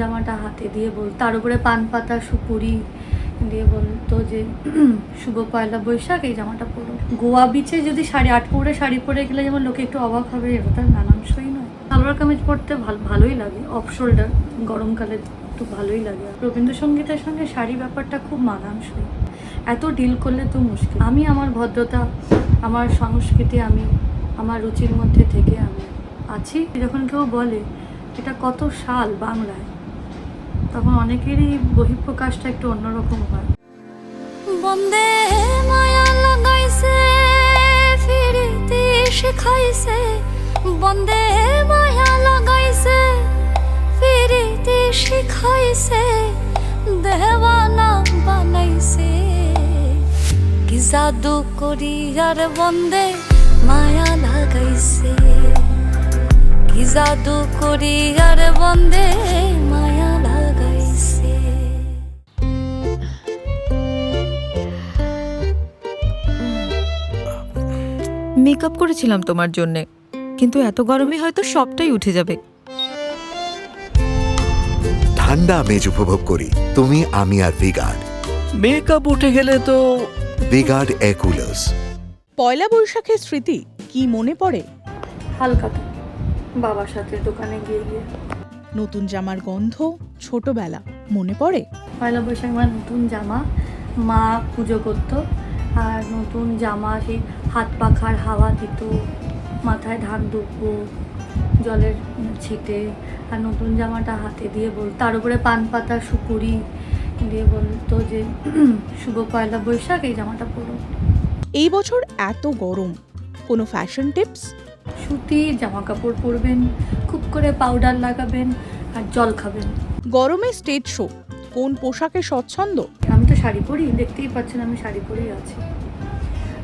জামাটা হাতে দিয়ে বল, তার উপরে পান পাতা, সুপুরি দিয়ে বলতো যে শুভ পয়লা বৈশাখ, এই জামাটা পরো। গোয়া বিচে যদি শাড়ি, আট পরে শাড়ি পরে গেলে যেমন লোকে একটু অবাক হবে, এটা তার মানানসই নয়। সালোয়ার কামিজ পরতে ভালো, ভালোই লাগে। অফ শোল্ডার গরমকালে একটু ভালোই লাগে। রবীন্দ্রসঙ্গীতের সঙ্গে শাড়ি ব্যাপারটা খুব মানানসই। এত ডিল করলে তো মুশকিল। আমি আমার ভদ্রতা, আমার সংস্কৃতি, আমি আমার রুচির মধ্যে থেকে আমি আছি। যখন কেউ বলে, এটা কত সাল বাংলায়? তখন অনেকেরই বহিঃপ্রকাশটা একটু অন্যরকম হয়। বন্দে মায়া লাগাইছে, ফিরিতে শিখাইছে। বন্দে মায়া লাগাইছে, ফিরিতে শিখাইছে। দেওয়ানা বানাইছে। কি জাদু করি আর বন্দে মায়া লাগাইছে। কি জাদু করি আর বন্দে মেকআপ করেছিলাম তোমার জন্যে। কিন্তু এত গরমে হয়তো সবটাই উঠে যাবে। ঠান্ডা আমেজ উপভোগ করি। তুমি আমি আর ভিগার্ড। মেকআপ উঠে গেলে তো ভিগার্ড এয়ার কুলার্স পয়লা বৈশাখের স্মৃতি কি মনে পড়ে? হালকাটা বাবার সাথে দোকানে গিয়ে গিয়ে। নতুন জামার গন্ধ ছোটবেলা মনে পড়ে? পয়লা বৈশাখ মানে নতুন জামা। মা পুজো করতো। আর নতুন জামা সেই হাত পাখার হাওয়া দিত মাথায় ধান দুব্বো জলের ছিটে। আর নতুন জামাটা হাতে দিয়ে বল তার উপরে পান পাতা সুপুরি দিয়ে বলতো যে শুভ পয়লা বৈশাখ এই জামাটা পরো। এই বছর এত গরম কোনো ফ্যাশন টিপস সুতির জামা কাপড় পরবেন খুব করে পাউডার লাগাবেন আর জল খাবেন। গরমে স্টেজ শো কোন পোশাকে স্বচ্ছন্দ? শাড়ি পরি, দেখতেই পাচ্ছেন আমি শাড়ি পরেই আছি।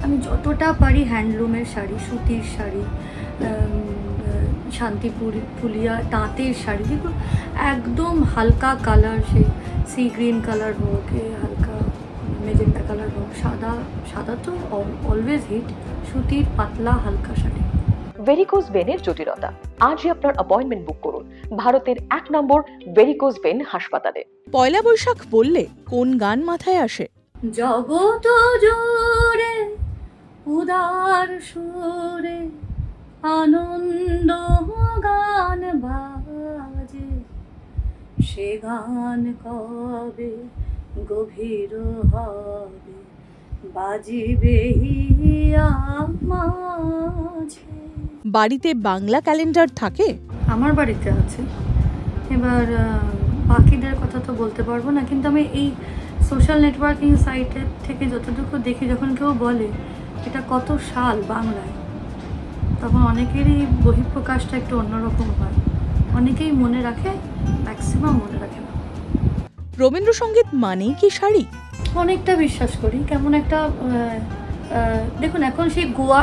আমি যতটা পারি হ্যান্ডলুমের শাড়ি, সুতির শাড়ি শান্তিপুর ফুলিয়া তাঁতের শাড়ি, যেগুলো একদম হালকা কালার সেই সি গ্রিন কালার হোক হালকা মেজেন্টা কালার হোক, সাদা সাদা তো অলওয়েজ হিট সুতির পাতলা হালকা শাড়ি। ভেরিকোজ ভেনের জটিলতা। আজই আপনার অ্যাপয়েন্টমেন্ট বুক করুন। ভারতের এক নম্বর ভেরিকোজ ভেন হাসপাতালে। পয়লা বৈশাখ বললে কোন গান মাথায় আসে? জগত জোরে উদার সুরে আনন্দ গান বাজে। সে গান কবে গভীর হবে? বাজিবে হিয়া মাঝে। বাড়িতে বাংলা ক্যালেন্ডার থাকে? আমার বাড়িতে আছে। এবার বাকিদের কথা তো বলতে পারব না কিন্তু আমি এই সোশ্যাল নেটওয়ার্কিং সাইটের থেকে যতটুকু দেখি যখন কেউ বলে এটা কত সাল বাংলায় তখন অনেকেরই বহিঃপ্রকাশটা একটু অন্যরকম হয়। অনেকেই মনে রাখে ম্যাক্সিমাম মনে রাখে। রবীন্দ্রসঙ্গীত মানেই কি শাড়ি? অনেকটা বিশ্বাস করি। কেমন একটা দেখুন এখন সেই গোয়া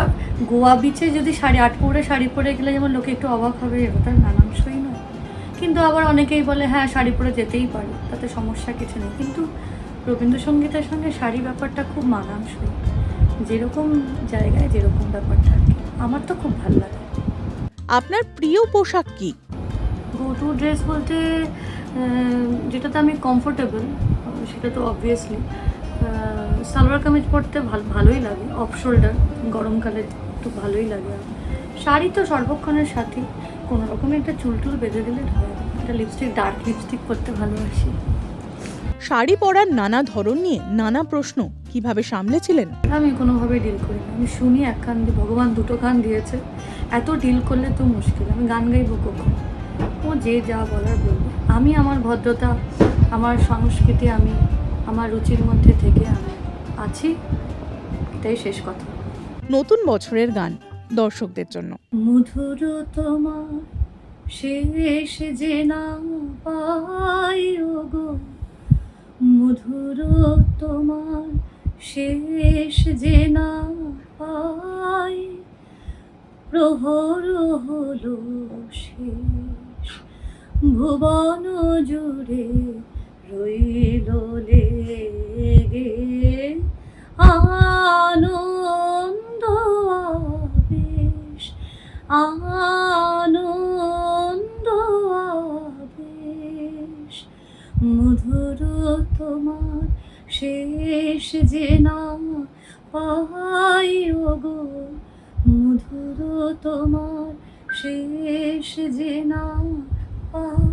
গোয়া বিচে যদি শাড়ি আট পরে শাড়ি পরে গেলে যেমন লোকে একটু অবাক হবে এটা মানানসই নয়। কিন্তু আবার অনেকেই বলে হ্যাঁ শাড়ি পরে যেতেই পারে তাতে সমস্যা কিছু নেই। কিন্তু রবীন্দ্রসঙ্গীতের সঙ্গে শাড়ি ব্যাপারটা খুব মানানসই। যেরকম জায়গায় যেরকম ব্যাপারটা আর কি। আমার তো খুব ভালো লাগে। আপনার প্রিয় পোশাক কি? গো টু ড্রেস বলতে যেটাতে আমি কমফোর্টেবল সেটা তো অবভিয়াসলি সালোয়ার কামিজ পরতে ভালো ভালোই লাগে অফ শোল্ডার গরমকালে একটু ভালোই লাগে। শাড়ি তো সর্বক্ষণের সাথে কোনো রকমের একটা চুল টুল বেঁধে দিলে একটা লিপস্টিক ডার্ক লিপস্টিক পরতে ভালোবাসি। শাড়ি পরার নানা ধরন নিয়ে নানা প্রশ্ন কীভাবে সামলেছিলেন? আমি কোনোভাবেই ডিল করি না আমি শুনি এক কান দিয়ে ভগবান দুটো কান দিয়েছে। এত ডিল করলে তো মুশকিল আমি গান গাইবো কখন? ও যে যা বলার বলবে। আমি আমার ভদ্রতা আমার সংস্কৃতি আমি আমার রুচির মধ্যে থেকে আমি আছি। এটাই শেষ কথা। নতুন বছরের গান দর্শকদের জন্য। মধুর তোমার শেষ যে না পাই গো মধুর তোমার শেষ যে না পাই প্রহর হলো শেষ ভুবন জুড়ে রইল লেগে। আনন্দ আবেশ আনন্দ আবেশ। মধুর তোমার শেষ যে না পাই গো, মধুর তোমার শেষ যে না Oh.